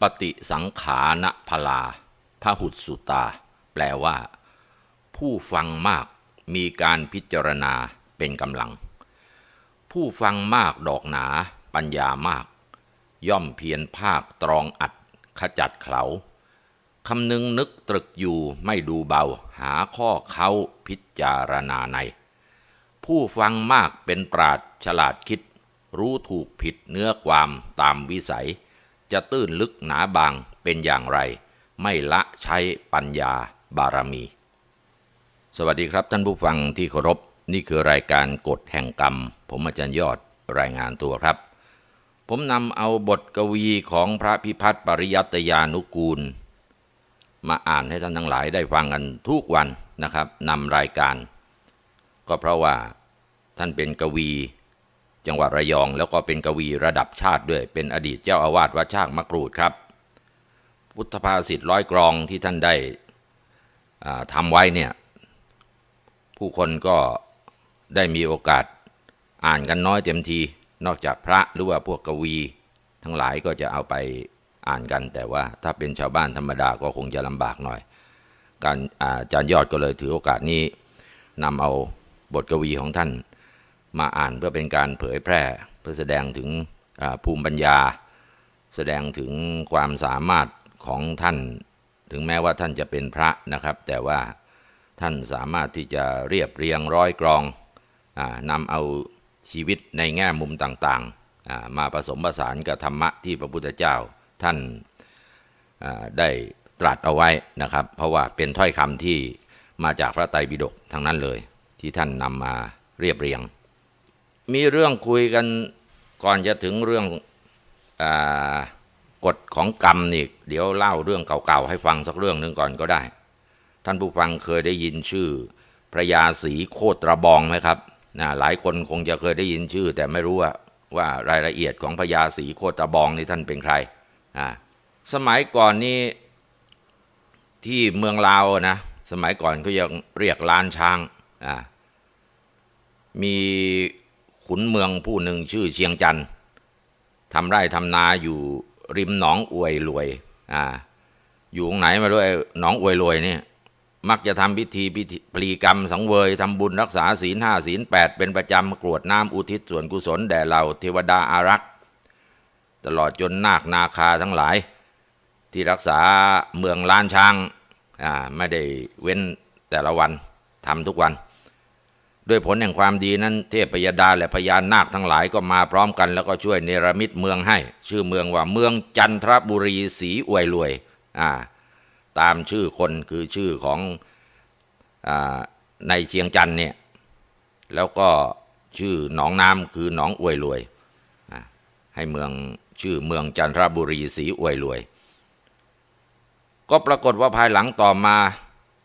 ปฏิสังขานพลาพหุสุตา แปลว่า ผู้ฟังมากมีการพิจารณาเป็นกำลัง ผู้ฟังมากดอกหนา ปัญญามาก ย่อมเพียรภาคตรองอัด ขจัดเขาคำนึงนึกตรึกอยู่ไม่ดูเบาหาข้อเขาพิจารณาใน ผู้ฟังมากเป็นปราดฉลาดคิด รู้ถูกผิดเนื้อความตามวิสัย จะตื้นลึกหนาบางเป็นอย่างไร ไม่ละใช้ปัญญาบารมี สวัสดีครับท่านผู้ฟังที่เคารพ นี่คือรายการกฎแห่งกรรม ผมอาจารย์ยอดรายงานตัวครับ ผมนำเอาบทกวีของพระพิพัฒน์ปริยัตยานุกูล มาอ่านให้ท่านทั้งหลายได้ฟังกันทุกวันนะครับนำรายการ ก็เพราะว่าท่านเป็นกวี จังหวัดระยอง แล้วก็เป็นกวีระดับชาติด้วย เป็นอดีตเจ้าอาวาสวัดช่ากมะกรูดครับ พุทธภาษิตร้อยกรองที่ท่านได้อ่าทำไว้เนี่ย ผู้คนก็ได้มีโอกาสอ่านกันน้อยเต็มที นอกจากพระหรือว่าพวกกวี ทั้งหลายก็จะเอาไปอ่านกัน แต่ว่าถ้าเป็นชาวบ้านธรรมดาก็คงจะลำบากหน่อย การอาจารย์ยอดก็เลยถือโอกาสนี้นำเอาบทกวีของท่าน มาอ่านเพื่อเป็นการเผยแพร่ เพื่อแสดงถึงภูมิปัญญา แสดงถึงความสามารถของท่าน ถึงแม้ว่าท่านจะเป็นพระนะครับ แต่ว่าท่านสามารถที่จะเรียบเรียงร้อยกรองอนำเอาชีวิตในแง่มุมต่างๆ มาผสมผสานกับธรรมะที่พระพุทธเจ้าท่านได้ตรัสเอาไว้นะครับ เพราะว่าเป็นถ้อยคำที่มาจากพระไตรปิฎกทั้งนั้นเลย ที่ท่านนำมาเรียบเรียง มีเรื่องคุยกันก่อนจะถึงเรื่องอกฎของกรรมนี่เดี๋ยวเล่าเรื่องเก่าๆให้ฟังสักเรื่องหนึ่งก่อนก็ได้ ท่านผู้ฟังเคยได้ยินชื่อพระยาศรีโคตรบองไหมครับนะหลายคนคงจะเคยได้ยินชื่อ แต่ไม่รู้ว่าว่ารายละเอียดของพระยาศรีโคตรบองนี่ท่านเป็นใครอ่าสมัยก่อนนี้ที่เมืองลาวนะสมัยก่อนก็ยังเรียกล้านช้างอ่ามี ขุนเมืองผู้หนึ่งชื่อเชียงจันทร์ทำไร่ทำนาอยู่ริมหนองอวยรวยอ่าอยู่ตรงไหนมาด้วยหนองอวยรวยเนี่ยมักจะทำพิธีพิธีพลีกรรมสังเวยทำบุญรักษาศีลห้าศีลแปดเป็นประจำกรวดน้ำอุทิศส่วนกุศลแด่เราเทวดาอารักษ์ตลอดจนนาคนาคาทั้งหลาย ที่รักษาเมืองล้านช้างอ่าไม่ได้เว้นแต่ละวันทำทุกวัน ด้วยผลแห่งความดีนั้น เทพยดาและพญานาคทั้งหลายก็มาพร้อมกันแล้วก็ช่วยเนรมิตเมืองให้ ชื่อเมืองว่าเมืองจันทบุรีศรีอวยรวยอ่าตามชื่อคนคือชื่อของอในเชียงจันเนี่ยแล้วก็ชื่อหนองน้ำคือหนองอวยรวยให้เมืองชื่อเมืองจันทบุรีศรีอวยรวย ก็ปรากฏว่าภายหลังต่อมา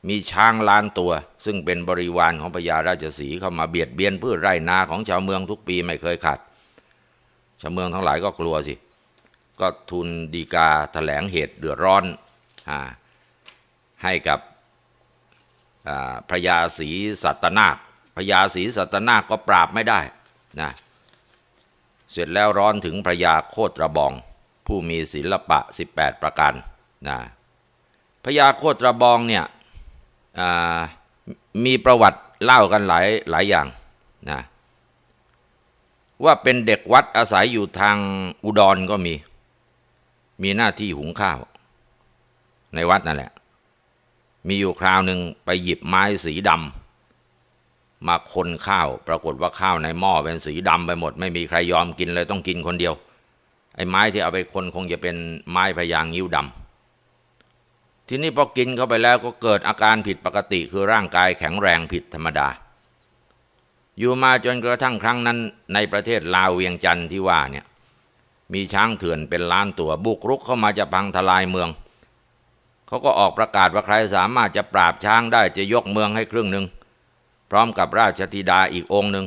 มีช้างล้านตัว ซึ่งเป็นบริวารของพญาราชสีเข้ามาเบียดเบียนพืชไร่นาของชาวเมืองทุกปีไม่เคยขาดชาวเมืองทั้งหลายก็กลัวสิ ก็ทูลดีกาแถลงเหตุเดือดร้อนอให้กับพระยาศรีสัตนาคพระยาศรีสัตนาคก็ปราบไม่ได้นะเสร็จแล้วร้อนถึงพระยาโคตรบอง ผู้มีศิลปะ 18 ประการนะพระยาโคตรบองเนี่ย มีประวัติเล่ากันหลายหลายอย่างนะว่าเป็นเด็กวัดอาศัยอยู่ทางอุดรก็มี มีหน้าที่หุงข้าว ในวัดนั่นแหละ มีอยู่คราวหนึ่งไปหยิบไม้สีดำมาคนข้าว ปรากฏว่าข้าวในหม้อเป็นสีดำไปหมด ไม่มีใครยอมกินเลยต้องกินคนเดียว ไอ้ไม้ที่เอาไปคนคงจะเป็นไม้พยางยิ้วดำ ทีนี้พอกินเข้าไปแล้วก็เกิดอาการผิดปกติคือร่างกายแข็งแรงผิดธรรมดา อยู่มาจนกระทั่งครั้งนั้น ในประเทศลาวเวียงจันทร์ที่ว่าเนี่ยมีช้างเถื่อนเป็นล้านตัวบุกรุกเข้ามาจะพังทลายเมือง เขาก็ออกประกาศว่าใครสามารถจะปราบช้างได้จะยกเมืองให้ครึ่งหนึ่งพร้อมกับราชธิดาอีกองค์หนึ่ง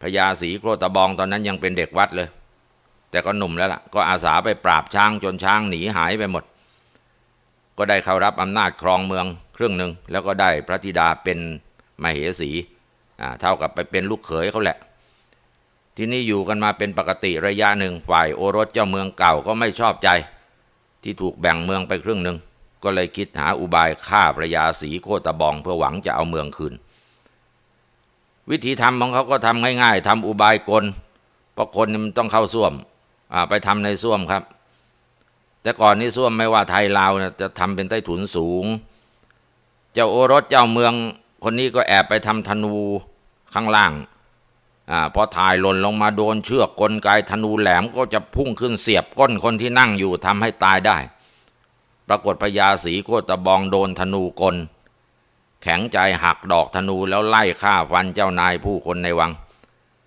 พญาศรีโครตะบองตอนนั้นยังเป็นเด็กวัดเลย แต่ก็หนุ่มแล้วล่ะ ก็อาสาไปปราบช้างจนช้างหนีหายไปหมด ก็ได้เข้ารับอำนาจครองเมืองครึ่งหนึ่งแล้วก็ได้พระธิดาเป็นมเหสีอ่าเท่ากับไปเป็นลูกเขยเขาแหละ ที่นี่อยู่กันมาเป็นปกติระยะหนึ่งฝ่ายโอรสเจ้าเมืองเก่าก็ไม่ชอบใจ ที่ถูกแบ่งเมืองไปครึ่งหนึ่งก็เลยคิดหาอุบายฆ่าพระยาศรีโคตบองเพื่อหวังจะเอาเมืองคืน วิธีทำของเขาก็ทำง่ายๆทำอุบายกลเพราะคนมันต้องเข้าส้วมไปทำในส้วมครับ แต่ก่อนนี้ส้วมไม่ว่าไทยลาวนะจะทำเป็นใต้ถุนสูง เจ้าโอรสเจ้าเมืองคนนี้ก็แอบไปทำธนูข้างล่างอ่าพอถ่ายหล่นลงมาโดนเชือกกลไกธนูแหลมก็จะพุ่งขึ้นเสียบก้นคนที่นั่งอยู่ทำให้ตายได้ ปรากฏพญาสีโคตะบองโดนธนูกล แข็งใจหักดอกธนูแล้วไล่ฆ่าฟันเจ้านายผู้คนในวัง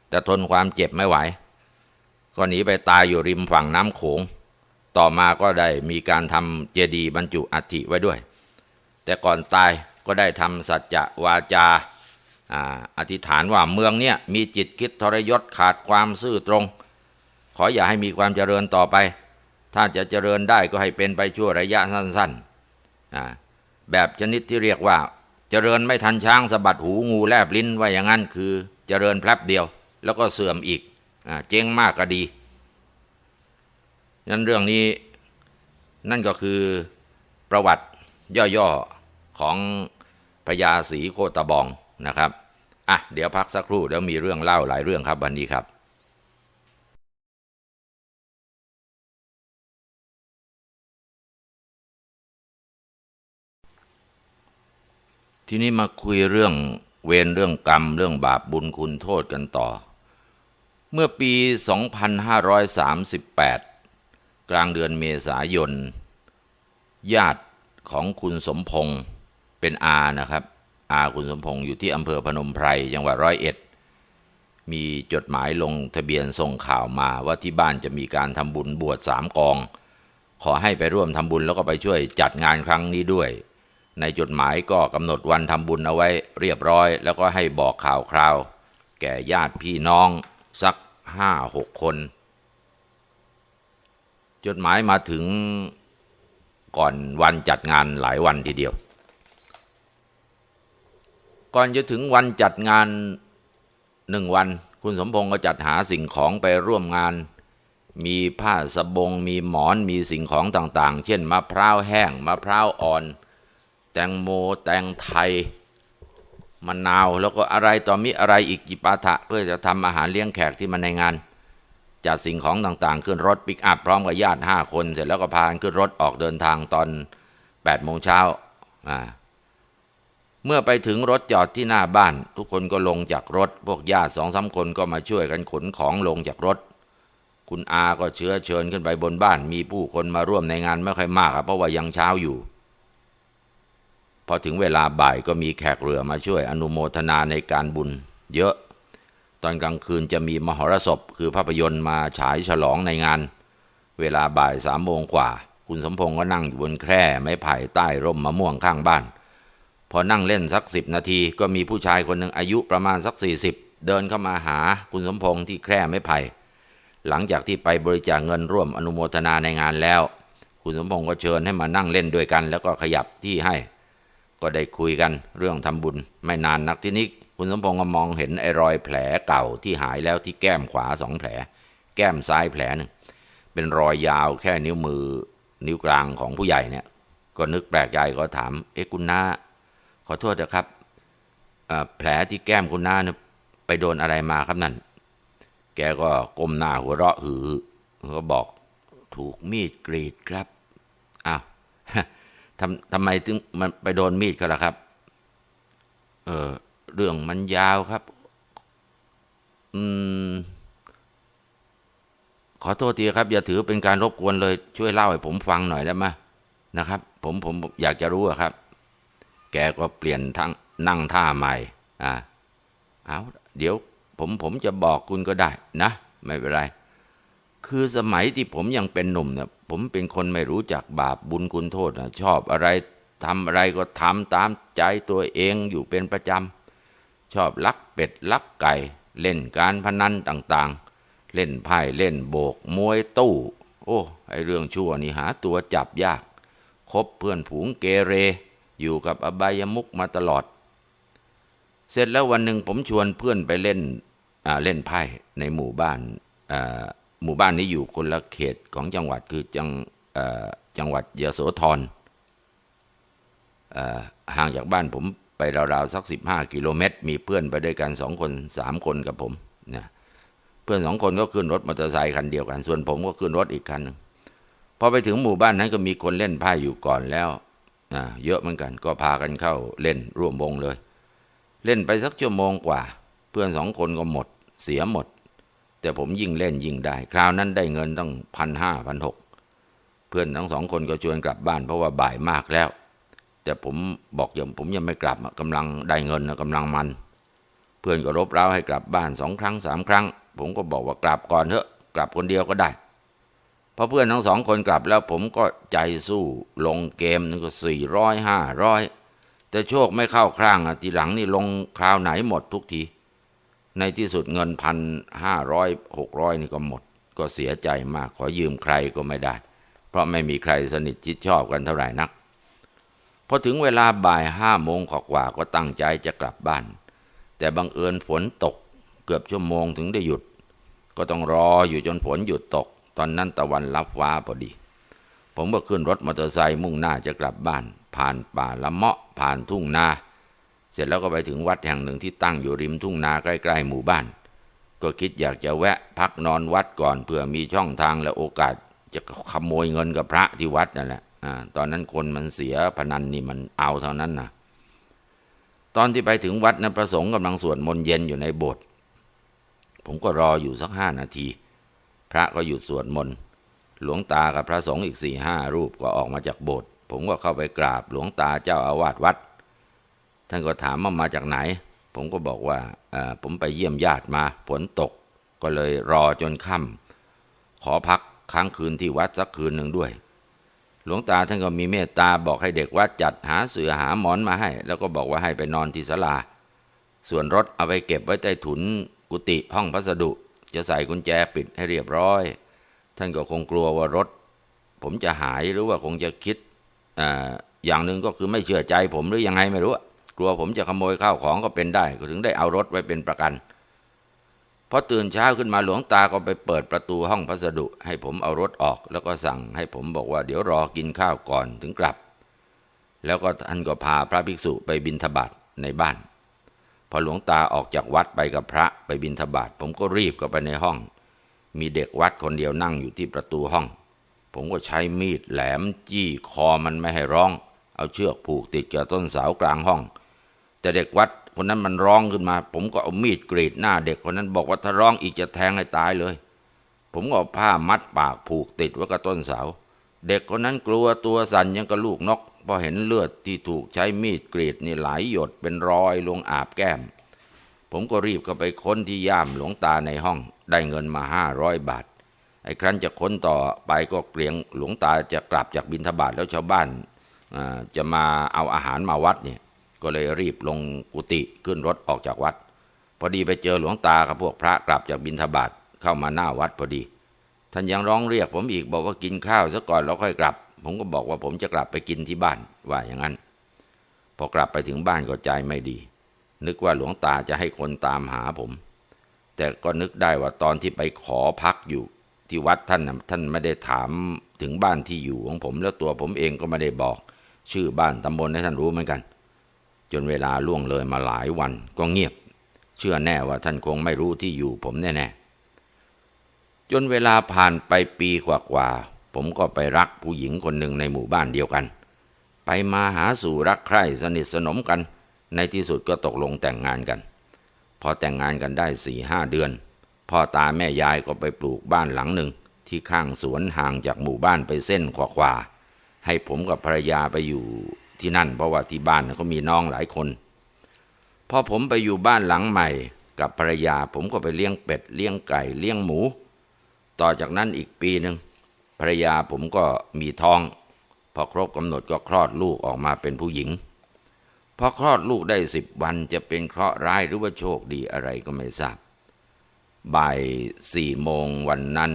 แต่ทนความเจ็บไม่ไหว ก็หนีไปตายอยู่ริมฝั่งน้ำโขง ต่อมาก็ได้มีการทำเจดีย์บรรจุอัฐิไว้ด้วย แต่ก่อนตายก็ได้ทำสัจจะวาจาอธิษฐานว่าเมืองเนี้ยมีจิตคิดทรยศขาดความซื่อตรง ขออย่าให้มีความเจริญต่อไป ถ้าจะเจริญได้ก็ให้เป็นไปชั่วระยะสั้นๆ แบบชนิดที่เรียกว่า เจริญไม่ทันช้างสะบัดหูงูแลบลิ้นว่าอย่างนั้นคือเจริญแป๊บเดียว แล้วก็เสื่อมอีกเจ๊งมากก็ดี นั้นเรื่องนี้นั่นก็คือประวัติย่อๆของพญาศรีโคตบองนะครับอะเดี๋ยวพักสักครู่เดี๋ยวมีเรื่องเล่าหลายเรื่องครับวันนี้ครับทีนี้มาคุยเรื่องเวรเรื่องกรรม เรื่องบาปบุญคุณโทษกันต่อ เมื่อปี 2538 กลางเดือนเมษายน ญาติของคุณสมพงศ์เป็นอานะครับ อาคุณสมพงศ์อยู่ที่อำเภอพนมไพรจังหวัดร้อยเอ็ด มีจดหมายลงทะเบียนส่งข่าวมาว่าที่บ้านจะมีการทำบุญบวชสามกอง ขอให้ไปร่วมทำบุญแล้วก็ไปช่วยจัดงานครั้งนี้ด้วย ในจดหมายก็กำหนดวันทำบุญเอาไว้เรียบร้อย แล้วก็ให้บอกข่าวคราว แก่ญาติพี่น้องสักห้าหกคน จดหมายมาถึงก่อนวันจัดงานหลายวันทีเดียว ก่อนจะถึงวันจัดงานหนึ่งวัน คุณสมพงศ์ก็จัดหาสิ่งของไปร่วมงาน มีผ้าสบง มีหมอนมีสิ่งของต่างๆ เช่นมะพร้าวแห้งมะพร้าวอ่อน แตงโมแตงไทยมะนาวแล้วก็อะไรต่อมีอะไรอีกกิปาถะเพื่อจะทำอาหารเลี้ยงแขกที่มาในงาน จัดสิ่งของต่างๆ ขึ้นรถปิกอัพพร้อมกับญาติห้าคนเสร็จแล้วก็พาขึ้นรถออกเดินทางตอน8โมงเช้าอ่าเมื่อไปถึงรถจอดที่หน้าบ้าน ทุกคนก็ลงจากรถ พวกญาติสองสาคนก็มาช่วยกันขนของลงจากรถ คุณอาก็เชื้อเชิญขึ้นไปบนบ้าน มีผู้คนมาร่วมในงานไม่ค่อยมากครับเพราะว่ายังเช้าอยู่ พอถึงเวลาบ่ายก็มีแขกเรือมาช่วยอนุโมทนาในการบุญ เยอะ ตอนกลางคืนจะมีมหรสพคือภาพยนตร์มาฉายฉลองในงาน เวลาบ่ายสามโมงกว่า คุณสมพงศ์ก็นั่งอยู่บนแคร่ไม้ไผ่ใต้ร่มมะม่วงข้างบ้าน พอนั่งเล่นสักสิบนาทีก็มีผู้ชายคนหนึ่งอายุประมาณสักสี่สิบเดินเข้ามาหาคุณสมพงษ์ที่แคร่ไม้ไผ่ หลังจากที่ไปบริจาคเงินร่วมอนุโมทนาในงานแล้ว คุณสมพงษ์ก็เชิญให้มานั่งเล่นด้วยกัน แล้วก็ขยับที่ให้ ก็ได้คุยกันเรื่องทำบุญไม่นานนักที่นี้ คุณสมพงษ์ก็มองเห็นไอ้รอยแผลเก่าที่หายแล้วที่แก้มขวาสองแผล แก้มซ้ายแผลหนึ่งเป็นรอยยาวแค่นิ้วมือ นิ้วกลางของผู้ใหญ่เนี่ย ก็นึกแปลกใจก็ถาม เอ๊ะคุณน้าขอโทษนะครับแผลที่แก้มคุณน้าเนี่ยไปโดนอะไรมาครับนั่น แกก็ก้มหน้าหัวเราะหือก็บอกถูกมีดกรีดครับอ้าวทำทำไมถึงมันไปโดนมีดเขาล่ะครับ เออ เรื่องมันยาวครับ อืม ขอโทษทีครับ อย่าถือเป็นการรบกวนเลย ช่วยเล่าให้ผมฟังหน่อยได้ไหมนะครับ ผมผมอยากจะรู้อะครับ แกก็เปลี่ยนทั้งนั่งท่าใหม่ อ่าเอาเดี๋ยว ผมผมจะบอกคุณก็ได้นะ ไม่เป็นไร คือสมัยที่ผมยังเป็นหนุ่มเนี่ยผมเป็นคนไม่รู้จักบาปบุญคุณโทษนะชอบอะไรทำอะไรก็ทำตามใจตัวเองอยู่เป็นประจำ ชอบลักเป็ดลักไก่ เล่นการพนันต่างๆ เล่นไพ่เล่นโบกมวยตู้ โอ้ไอเรื่องชั่วนี่หาตัวจับยาก คบเพื่อนผูงเกเร อยู่กับอบายมุกมาตลอด เสร็จแล้ววันหนึ่งผมชวนเพื่อนไปเล่นเล่นไพ่ในหมู่บ้านหมู่บ้านนี้อยู่คนละเขตของจังหวัดคือจังจังหวัดยโสธรอ่อห่างจากบ้านผม ไปราวๆสักสิบห้ากิโลเมตร มีเพื่อนไปด้วยกันสองคนสามคนกับผมนะเพื่อนสองคนก็ขึ้นรถมอเตอร์ไซค์คันเดียวกัน ส่วนผมก็ขึ้นรถอีกคันหนึงพอไปถึงหมู่บ้านนั้นก็มีคนเล่นไพ่อยู่ก่อนแล้วนะเยอะเหมือนกัน ก็พากันเข้าเล่นร่วมวงเลย เล่นไปสักชั่วโมงกว่า เพื่อนสองคนก็หมด เสียหมด แต่ผมยิ่งเล่นยิ่งได้ คราวนั้นได้เงินตั้งพันห้าพันหกเพื่อนทั้งสองคนก็ชวนกลับบ้านเพราะว่าบ่ายมากแล้ว แต่ผมบอกยังผมยังไม่กลับอะกำลังได้เงินนะกำลังมัน เพื่อนก็รบเร้าให้กลับบ้านสองครั้งสามครั้ง ผมก็บอกว่ากลับก่อนเถอะ กลับคนเดียวก็ได้พอเพื่อนทั้งสองคนกลับแล้วผมก็ใจสู้ลงเกมนึงก็สี่ร้อยห้าร้อยแต่โชคไม่เข้าครั้งอะทีหลังนี่ลงคราวไหนหมดทุกที ในที่สุดเงินพันห้าร้อยหกร้อยนี่ก็หมด ก็เสียใจมากขอยืมใครก็ไม่ได้ เพราะไม่มีใครสนิทชิดชอบกันเท่าไหร่นัก พอถึงเวลาบ่ายห้าโมงกว่าก็ตั้งใจจะกลับบ้าน แต่บังเอิญฝนตกเกือบชั่วโมงถึงได้หยุด ก็ต้องรออยู่จนฝนหยุดตก ตอนนั้นตะวันรับฟ้าพอดี ผมก็ขึ้นรถมอเตอร์ไซค์มุ่งหน้าจะกลับบ้าน ผ่านป่าละเมาะผ่านทุ่งนาเสร็จแล้วก็ไปถึงวัดแห่งหนึ่งที่ตั้งอยู่ริมทุ่งนาใกล้ๆหมู่บ้าน ก็คิดอยากจะแวะพักนอนวัดก่อนเพื่อมีช่องทางและโอกาสจะขโมยเงินกับพระที่วัดนั่นแหละ ตอนนั้นคนมันเสียพนันนี่มันเอาเท่านั้นนะตอนที่ไปถึงวัดนะพระสงฆ์กำลังสวดมนต์เย็นอยู่ในโบสถ์ผมก็รออยู่สักห้านาที พระก็หยุดสวดมนต์หลวงตากับพระสงฆ์อีกสี่ห้ารูปก็ออกมาจากโบสถ์ผมก็เข้าไปกราบหลวงตาเจ้าอาวาสวัด ท่านก็ถามว่ามาจากไหน ผมก็บอกว่าผมไปเยี่ยมญาติมาฝนตกก็เลยรอจนค่ำขอพักค้างคืนที่วัดสักคืนหนึ่งด้วย หลวงตาท่านก็มีเมตตาบอกให้เด็กวัดจัดหาเสือหาหมอนมาให้ แล้วก็บอกว่าให้ไปนอนที่ศาลา ส่วนรถเอาไปเก็บไว้ใต้ถุนกุฏิห้องพัสดุ จะใส่กุญแจปิดให้เรียบร้อย ท่านก็คงกลัวว่ารถ ผมจะหายหรือว่าคงจะคิดออย่างหนึ่งก็คือไม่เชื่อใจผมหรือยังไงไม่รู้กลัวผมจะขโมยข้าวของก็เป็นได้ก็ถึงได้เอารถไว้เป็นประกัน พอตื่นเช้าขึ้นมาหลวงตาก็ไปเปิดประตูห้องพัสดุ ให้ผมเอารถออก แล้วก็สั่งให้ผมบอกว่าเดี๋ยวรอกินข้าวก่อนถึงกลับ แล้วก็ท่านก็พาพระภิกษุไปบิณฑบาตในบ้าน พอหลวงตาออกจากวัดไปกับพระไปบิณฑบาตผมก็รีบเข้าไปในห้อง มีเด็กวัดคนเดียวนั่งอยู่ที่ประตูห้อง ผมก็ใช้มีดแหลมจี้คอมันไม่ให้ร้อง เอาเชือกผูกติดกับต้นเสากลางห้อง แต่เด็กวัด คนนั้นมันร้องขึ้นมา ผมก็เอามีดกรีดหน้าเด็กคนนั้นบอกว่าถ้าร้องอีกจะแทงให้ตายเลย ผมก็เอาผ้ามัดปากผูกติดไว้กับต้นเสา เด็กคนนั้นกลัวตัวสั่นยังกับลูกนกพอเห็นเลือดที่ถูกใช้มีดกรีดนี่ไหลหยดเป็นรอยลงอาบแก้ม ผมก็รีบเข้าไปค้นที่ย่ามหลวงตาในห้อง ได้เงินมาห้าร้อยบาท ไอ้ครั้นจะค้นต่อไปก็เกรียงหลวงตาจะกลับจากบินทบาทแล้วชาวบ้านจะมาเอาอาหารมาวัดเนี่ย ก็เลยรีบลงกุฏิขึ้นรถออกจากวัด พอดีไปเจอหลวงตากับพวกพระกลับจากบินทบาทเข้ามาหน้าวัดพอดี ท่านยังร้องเรียกผมอีกบอกว่ากินข้าวซะก่อนแล้วค่อยกลับ ผมก็บอกว่าผมจะกลับไปกินที่บ้านว่าอย่างนั้น พอกลับไปถึงบ้านก็ใจไม่ดี นึกว่าหลวงตาจะให้คนตามหาผม แต่ก็นึกได้ว่าตอนที่ไปขอพักอยู่ที่วัดท่านท่านไม่ได้ถามถึงบ้านที่อยู่ของผม แล้วตัวผมเองก็ไม่ได้บอก ชื่อบ้านตำบลให้ท่านรู้เหมือนกัน จนเวลาล่วงเลยมาหลายวันก็เงียบ เชื่อแน่ว่าท่านคงไม่รู้ที่อยู่ผมแน่ๆจนเวลาผ่านไปปีกว่าๆผมก็ไปรักผู้หญิงคนหนึ่งในหมู่บ้านเดียวกัน ไปมาหาสู่รักใคร่สนิทสนมกัน ในที่สุดก็ตกลงแต่งงานกัน พอแต่งงานกันได้สี่ห้าเดือน พ่อตาแม่ยายก็ไปปลูกบ้านหลังหนึ่ง ที่ข้างสวนห่างจากหมู่บ้านไปเส้นกว่าๆให้ผมกับภรรยาไปอยู่ ที่นั่น เพราะว่าที่บ้านเขามีน้องหลายคน พอผมไปอยู่บ้านหลังใหม่ กับภรรยา ผมก็ไปเลี้ยงเป็ด เลี้ยงไก่ เลี้ยงหมู ต่อจากนั้นอีกปีหนึ่งภรรยาผมก็มีท้อง พอครบกำหนดก็คลอดลูกออกมาเป็นผู้หญิง พอคลอดลูกได้สิบวันจะเป็นเคราะห์ร้ายหรือว่าโชคดีอะไรก็ไม่ทราบ บ่ายสี่โมงวันนั้น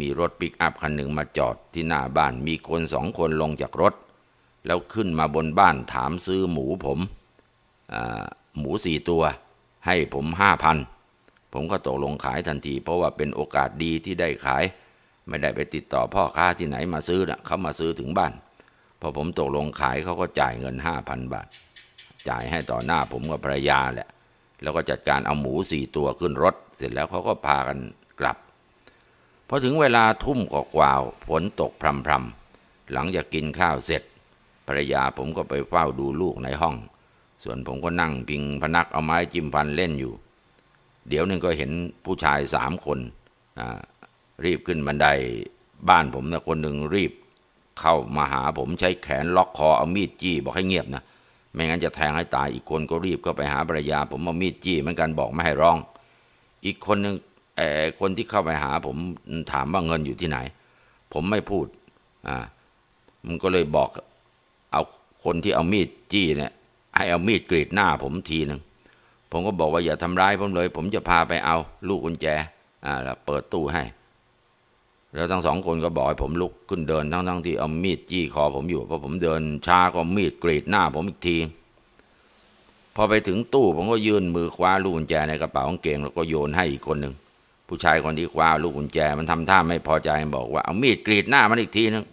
มีรถปิกอัพคันหนึ่งมาจอดที่หน้าบ้านมีคนสองคนลงจากรถ แล้วขึ้นมาบนบ้านถามซื้อหมูผมหมูสี่ตัว ให้ผมห้าพันผมก็ตกลงขายทันที เพราะว่าเป็นโอกาสดีที่ได้ขาย ไม่ได้ไปติดต่อพ่อค้าที่ไหนมาซื้อนะเขามาซื้อถึงบ้าน พอผมตกลงขายเขาก็จ่ายเงินห้าพันบาท จ่ายให้ต่อหน้าผมกับภรรยาแหละ แล้วก็จัดการเอาหมูสี่ตัวขึ้นรถ เสร็จแล้วเขาก็พากันกลับพอถึงเวลาทุ่มกว่าฝนตกพรำๆหลังจากกินข้าวเสร็จ ภรรยาผมก็ไปเฝ้าดูลูกในห้อง ส่วนผมก็นั่งพิงพนักเอาไม้จิ้มฟันเล่นอยู่ เดี๋ยวนึงก็เห็นผู้ชายสามคนรีบขึ้นบันไดบ้านผมนะคนหนึ่งรีบ เข้ามาหาผมใช้แขนล็อกคอเอามีดจี้บอกให้เงียบนะไม่งั้นจะแทงให้ตายอีกคนก็รีบก็ไปหาภรรยา ผมเอามีดจี้เหมือนกันบอกไม่ให้ร้อง อีกคนหนึ่งเออคนที่เข้าไปหาผมถามว่าเงินอยู่ที่ไหน ผมไม่พูดอ่ามันก็เลยบอก เอาคนที่เอามีดจี้เนี่ยให้เอามีดกรีดหน้าผมทีหนึ่งผมก็บอกว่าอย่าทำร้ายผมเลย ผมจะพาไปเอาลูกกุญแจ อ่าแล้วเปิดตู้ให้ แล้วทั้งสองคนก็บอกให้ผมลุกขึ้นเดินทั้งทั้งที่เอามีดจี้คอผมอยู่พอผมเดินช้าก็มีดกรีดหน้าผมอีกที พอไปถึงตู้ผมก็ยื่นมือคว้าลูกกุญแจในกระเป๋ากางเกงแล้วก็โยนให้อีกคนหนึ่งผู้ชายคนที่คว้าลูกกุญแจมันทำท่าไม่พอใจบอกว่าเอามีดกรีดหน้ามันอีกทีนึง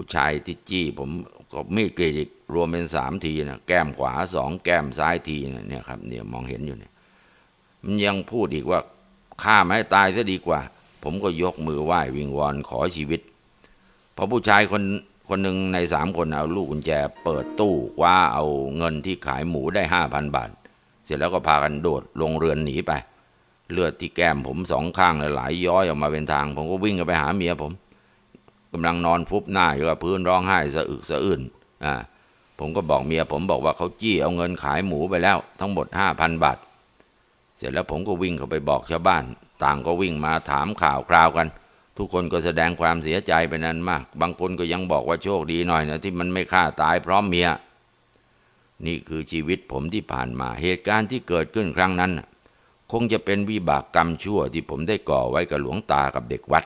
ผู้ชายที่จี้ผมก็มีดกรีดอีกรวมเป็นสามทีนะแก้มขวาสองแก้มซ้ายทีนะเนี่ยครับเนี่ยมองเห็นอยู่เนี่ยมันยังพูดอีกว่าฆ่าไม่ตายซะดีกว่า ผมก็ยกมือไหว้วิงวอนขอชีวิตพอผู้ชายคนคนหนึ่งในสามคนเอาลูกกุญแจ เปิดตู้ว้าเอาเงินที่ขายหมูได้ห้าพันบาท เสร็จแล้วก็พากันโดดลงเรือนหนีไป เลือดที่แก้มผมสองข้างเลยไหลย้อยออกมาเป็นทาง ผมก็วิ่งกันไปหาเมียผม กำลังนอนฟุบหน้าอยู่กับพื้นร้องไห้สะอึกสะอื้นอ่าผมก็บอกเมียผมบอกว่าเขาจี้เอาเงินขายหมูไปแล้ว ทั้งหมดห้าพันบาท เสร็จแล้วผมก็วิ่งเข้าไปบอกชาวบ้าน ต่างก็วิ่งมาถามข่าวคราวกัน ทุกคนก็แสดงความเสียใจไปนั้นมาก บางคนก็ยังบอกว่าโชคดีหน่อยนะที่มันไม่ฆ่าตายพร้อมเมีย นี่คือชีวิตผมที่ผ่านมา เหตุการณ์ที่เกิดขึ้นครั้งนั้น คงจะเป็นวิบากกรรมชั่วที่ผมได้ก่อไว้กับหลวงตากับเด็กวัด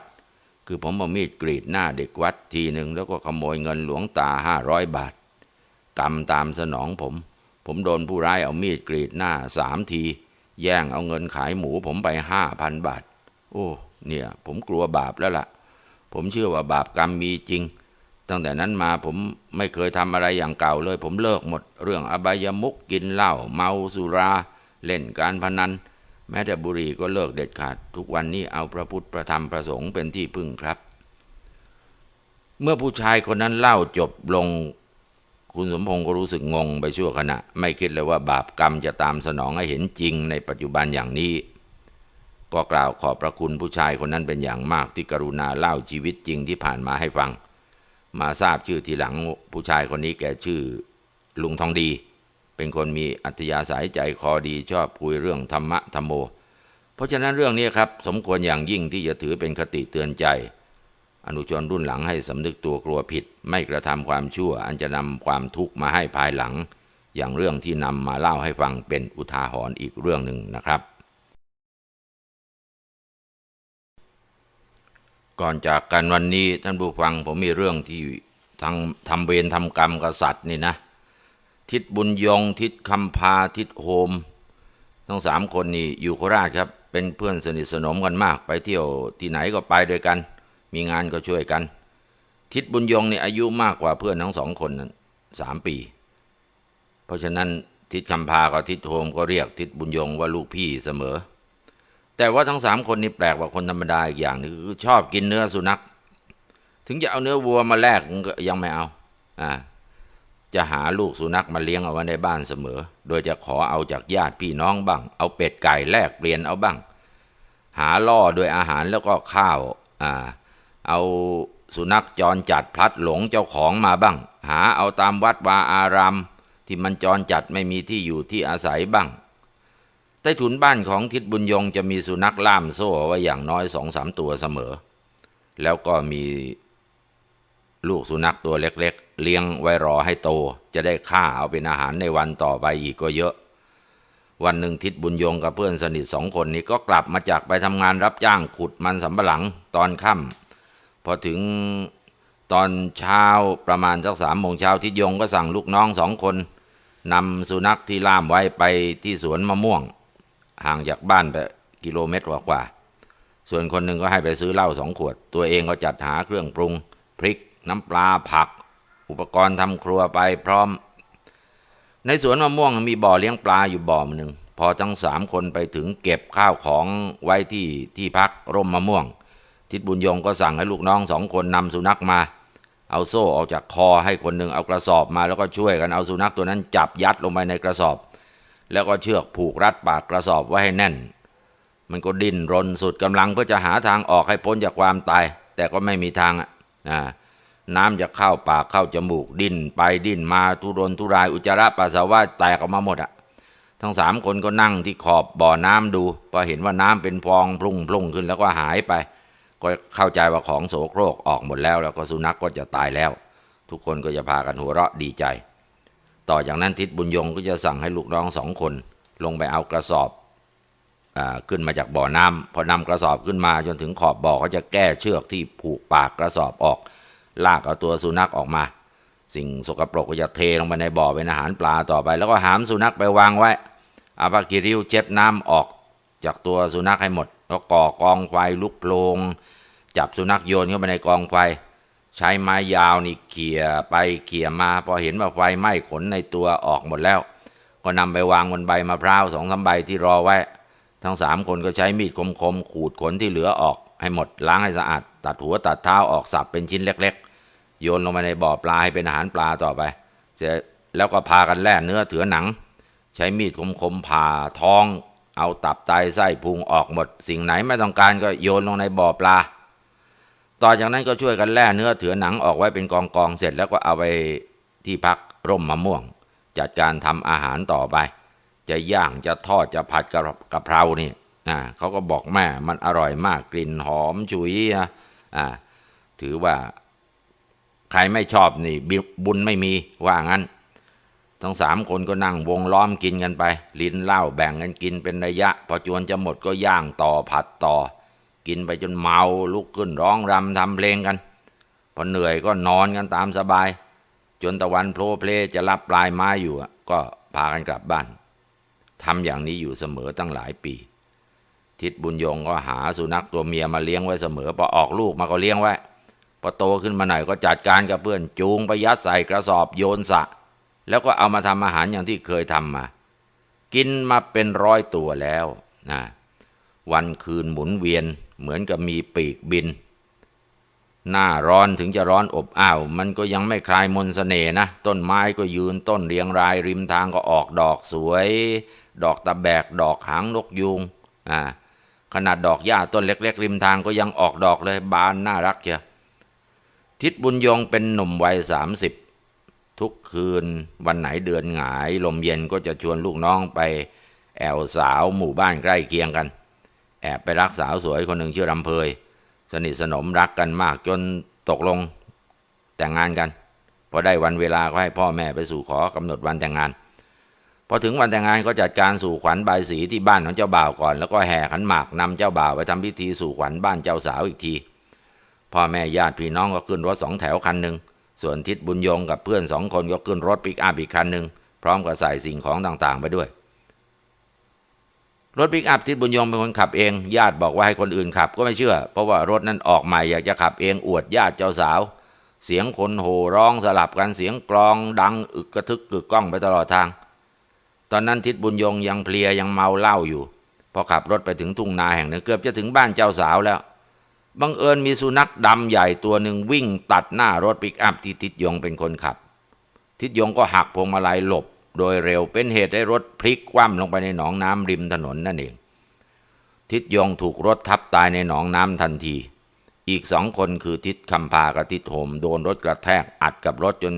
คือผมเอามีดกรีดหน้าเด็กวัดทีหนึ่งแล้วก็ขโมยเงินหลวงตาห้าร้อยบาทกรรมตามสนองผม ผมโดนผู้ร้ายเอามีดกรีดหน้าสามที แย่งเอาเงินขายหมูผมไปห้าพันบาท โอ้เนี่ย ผมกลัวบาปแล้วล่ะ ผมเชื่อว่าบาปกรรมมีจริง ตั้งแต่นั้นมาผมไม่เคยทำอะไรอย่างเก่าเลย ผมเลิกหมด เรื่องอบายมุกกินเหล้าเมาสุรา เล่นการพนัน แม้แต่บุหรี่ก็เลิกเด็ดขาด ทุกวันนี้เอาพระพุทธพระธรรมพระสงฆ์เป็นที่พึ่งครับ เมื่อผู้ชายคนนั้นเล่าจบลง คุณสมพงศ์ก็รู้สึกงงไปชั่วขณะ ไม่คิดเลยว่าบาปกรรมจะตามสนองให้เห็นจริงในปัจจุบันอย่างนี้ ก็กล่าวขอบพระคุณผู้ชายคนนั้นเป็นอย่างมากที่กรุณาเล่าชีวิตจริงที่ผ่านมาให้ฟัง มาทราบชื่อทีหลังผู้ชายคนนี้แกชื่อลุงทองดี เป็นคนมีอัธยาศัยใจคอดีชอบคุยเรื่องธรรมะธรรมโม เพราะฉะนั้นเรื่องนี้ครับ สมควรอย่างยิ่งที่จะถือเป็นคติเตือนใจ อนุชนรุ่นหลังให้สำนึกตัวกลัวผิด ไม่กระทำความชั่ว อันจะนำความทุกข์มาให้ภายหลัง อย่างเรื่องที่นำมาเล่าให้ฟังเป็นอุทาหรณ์อีกเรื่องหนึ่งนะครับ ก่อนจากกันวันนี้ท่านผู้ฟังผมมีเรื่องที่ทางทำเวรทำกรรมกษัตริย์นี่นะ ทิศบุญยงทิศคำพาทิศโฮม ทั้งสามคนนี่อยู่โคราชครับ เป็นเพื่อนสนิทสนมกันมาก ไปเที่ยวที่ไหนก็ไปด้วยกัน มีงานก็ช่วยกัน ทิศบุญยงนี่อายุมากกว่าเพื่อนทั้งสองคนนั้นสามปี เพราะฉะนั้นทิศคำพากับทิศโฮมก็เรียกทิศบุญยงว่าลูกพี่เสมอ แต่ว่าทั้งสามคนนี่แปลกกว่าคนธรรมดาอีกอย่างนึงคือชอบกินเนื้อสุนัข ถึงจะเอาเนื้อวัวมาแลกก็ยังไม่เอา อ่า จะหาลูกสุนัขมาเลี้ยงเอาไว้ในบ้านเสมอ โดยจะขอเอาจากญาติพี่น้องบ้าง เอาเป็ดไก่แลกเปลี่ยนเอาบ้าง หาล่อโดยอาหารแล้วก็ข้าวอ่าเอาสุนัขจรจัดพลัดหลงเจ้าของมาบ้าง หาเอาตามวัดวาอาราม ที่มันจรจัดไม่มีที่อยู่ที่อาศัยบ้างใต้ถุนบ้านของทิศบุญยงจะมีสุนัขล่ามโซ่ไว้อย่างน้อยสองสามตัวเสมอ แล้วก็มี ลูกสุนัขตัวเล็กๆ เลี้ยงไว้รอให้โต จะได้ฆ่าเอาเป็นอาหารในวันต่อไปอีกก็เยอะ วันหนึ่งทิศบุญยงกับเพื่อนสนิทสองคนนี้ก็กลับมาจากไปทำงานรับจ้างขุดมันสำปะหลังตอนค่ำพอถึงตอนเช้าประมาณสักสามโมงเช้าทิศยงก็สั่งลูกน้องสองคนนำสุนัขที่ล่ามไว้ไปที่สวนมะม่วง ห่างจากบ้านไปกิโลเมตรกว่าๆส่วนคนหนึ่งก็ให้ไปซื้อเหล้าสองขวด ตัวเองก็จัดหาเครื่องปรุงพริก น้ำปลาผัก อุปกรณ์ทำครัวไปพร้อม ในสวนมะม่วงมีบ่อเลี้ยงปลาอยู่บ่อหนึ่งพอทั้งสามคนไปถึงเก็บข้าวของไว้ที่ที่พักร่มมะม่วง ทิดบุญยงก็สั่งให้ลูกน้องสองคนนำสุนัขมา เอาโซ่ออกจากคอให้คนหนึ่งเอากระสอบมา แล้วก็ช่วยกันเอาสุนัขตัวนั้นจับยัดลงไปในกระสอบ แล้วก็เชือกผูกรัดปากกระสอบไว้ให้แน่น มันก็ดิ้นรนสุดกำลังเพื่อจะหาทางออกให้พ้นจากความตาย แต่ก็ไม่มีทางอะอ่า น้ำจะเข้าปากเข้าจมูกดิ้นไปดิ้นมาทุรนทุรายอุจจาระปัสสาวะแตกออกมาหมดอะทั้งสามคนก็นั่งที่ขอบบ่อน้ำดูพอเห็นว่าน้ำเป็นฟองพลุ่งพลุ่งขึ้นแล้วก็หายไป ก็เข้าใจว่าของโสโครกออกหมดแล้ว แล้วก็สุนัขกก็จะตายแล้ว ทุกคนก็จะพากันหัวเราะดีใจ ต่อจากนั้นทิศบุญยงก็จะสั่งให้ลูกน้องสองคน ลงไปเอากระสอบอาขึ้นมาจากบ่อน้ำพอนำกระสอบขึ้นมาจนถึงขอบบ่อก็จะแก้เชือกที่ผูกปากกระสอบออก ลากเอาตัวสุนัขออกมา สิ่งสกปรกก็จะเทลงไปในบ่อเป็นอาหารปลาต่อไป แล้วก็หามสุนัขไปวางไว้อาภากิริวเช็ดน้ำออกจากตัวสุนัขให้หมดแล้วก่อกองไฟลุกโลงจับสุนัขโยนเข้าไปในกองไฟ ใช้ไม้ยาวนี่เขี่ยไปเขี่ยมา พอเห็นว่าไฟไหม้ขนในตัวออกหมดแล้ว ก็นำไปวางบนใบมะพร้าวสองสามใบที่รอไว้ ทั้งสามคนก็ใช้มีดคมๆขูดขนที่เหลือออกให้หมดล้างให้สะอาด ตัดหัวตัดเท้าออกสับเป็นชิ้นเล็ก โยนลงไปในบ่อปลาให้เป็นอาหารปลาต่อไป เสร็จแล้วก็พากันแล่เนื้อเถือหนัง ใช้มีดคมๆผ่าท้อง เอาตับไตไส้พุงออกหมด สิ่งไหนไม่ต้องการก็โยนลงในบ่อปลา ต่อจากนั้นก็ช่วยกันแล่เนื้อเถือหนังออกไว้เป็นกองๆเสร็จแล้วก็เอาไปที่พักร่มมะม่วง จัดการทำอาหารต่อไป จะย่างจะทอดจะผัดกระกะเพรานี่อ่าเขาก็บอกแม่มันอร่อยมากกลิ่นหอมฉุยอ่าถือว่า รไม่ชอบนี่บุญไม่มีว่างั้น ทั้งสามคนก็นั่งวงล้อมกินกันไป ลิ้นเหล้าแบ่งกันกินเป็นระยะ พอจวนจะหมดก็ย่างต่อผัดต่อ กินไปจนเมาลุกขึ้นร้องรำทำเพลงกัน พอเหนื่อยก็นอนกันตามสบาย จนตะวันโผล่เพลจะรับปลายไม้อยู่ก็พากันกลับบ้านทำอย่างนี้อยู่เสมอตั้งหลายปี ทิดบุญยงก็หาสุนัขตัวเมียมาเลี้ยงไว้เสมอพอออกลูกมาก็เลี้ยงไว้ พอโตขึ้นมาหน่อยก็จัดการกับเพื่อนจูงไปยัดใส่กระสอบโยนสะ แล้วก็เอามาทำอาหารอย่างที่เคยทำมา กินมาเป็นร้อยตัวแล้วนะวันคืนหมุนเวียนเหมือนกับมีปีกบิน หน้าร้อนถึงจะร้อนอบอ้าว มันก็ยังไม่คลายมนสเสน่ห์นะ ต้นไม้ก็ยืนต้นเรียงรายริมทางก็ออกดอกสวย ดอกตะแบก ดอกหางนกยูงอ่าขนาดดอกหญ้าต้นเล็ก ๆ ริมทางก็ยังออกดอกเลยบานน่ารักเชีย ทิดบุญยงเป็นหนุ่มวัยสามสิบทุกคืนวันไหนเดือนหงาย ลมเย็นก็จะชวนลูกน้องไป แอวสาวหมู่บ้านใกล้เคียงกัน แอบไปรักสาวสวยคนหนึ่งชื่อรำเพย สนิทสนมรักกันมากจนตกลงแต่งงานกันพอได้วันเวลาก็ให้พ่อแม่ไปสู่ขอกำหนดวันแต่งงานพอถึงวันแต่งงานก็จัดการสู่ขวัญบายสีที่บ้านของเจ้าบ่าวก่อน แล้วก็แห่ขันหมากนำเจ้าบ่าวไปทำพิธีสู่ขวัญบ้านเจ้าสาวอีกที พ่อแม่ญาติพี่น้องก็ขึ้นรถสองแถวคันหนึ่งส่วนทิศบุญยงกับเพื่อนสองคนก็ขึ้นรถปิกอัพอีกคันหนึ่งพร้อมกับใส่สิ่งของต่างๆ ไปด้วย รถปิกอัพทิศบุญยงเป็นคนขับเอง ญาติบอกว่าให้คนอื่นขับก็ไม่เชื่อ เพราะว่ารถนั้นออกใหม่อยากจะขับเองอวดญาติเจ้าสาว เสียงคนโห่ร้องสลับกันเสียงกลองดังอึกกระทึกกึกก้องไปตลอดทาง ตอนนั้นทิศบุญยงยังเพลียยังเมาเหล้าอยู่ พอขับรถไปถึงทุ่งนาแห่งหนึ่งเกือบจะถึงบ้านเจ้าสาวแล้ว บังเอิญมีสุนัขดำใหญ่ตัวหนึ่งวิ่งตัดหน้ารถปิกอัพที่ทิศยงเป็นคนขับ ทิศยงก็หักพวงมาลัยหลบ โดยเร็วเป็นเหตุให้รถพลิกคว่ำลงไปในหนองน้ำริมถนนนั่นเอง ทิศยงถูกรถทับตายในหนองน้ำทันที อีกสองคนคือทิศคำพากับทิศโหมโดนรถกระแทกอัดกับรถจน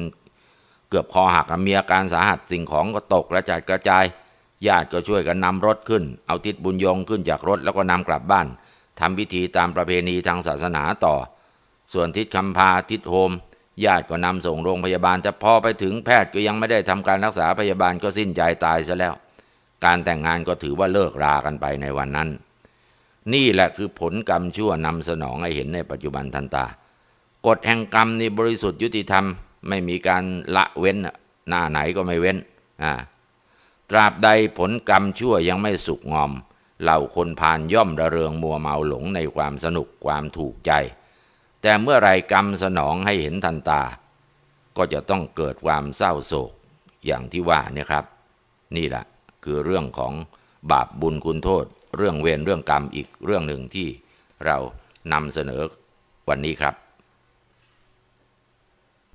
เกือบคอหักมีอาการสาหัสสิ่งของก็ตกกระจายกระจาย ญาติก็ช่วยกันนำรถขึ้น เอาทิศบุญยงขึ้นจากรถแล้วก็นำกลับบ้าน ทำพิธีตามประเพณีทางศาสนาต่อ ส่วนทิศคำพาทิศโฮมญาติก็นำส่งโรงพยาบาลแต่พอไปถึงแพทย์ก็ยังไม่ได้ทำการรักษาพยาบาลก็สิ้นใจตายซะแล้ว การแต่งงานก็ถือว่าเลิกรากันไปในวันนั้น นี่แหละคือผลกรรมชั่วนำสนองให้เห็นในปัจจุบันทันตากฎแห่งกรรมนี่บริสุทธิ์ยุติธรรม ไม่มีการละเว้นหน้าไหนก็ไม่เว้นอ่าตราบใดผลกรรมชั่วยังไม่สุกงอม เหล่าคนพาลย่อมระเริงมัวเมาหลงในความสนุกความถูกใจ แต่เมื่อไรกรรมสนองให้เห็นทันตา ก็จะต้องเกิดความเศร้าโศกอย่างที่ว่านี่ครับ นี่แหละคือเรื่องของบาปบุญคุณโทษ เรื่องเวรเรื่องกรรมอีกเรื่องหนึ่งที่เรานำเสนอวันนี้ครับ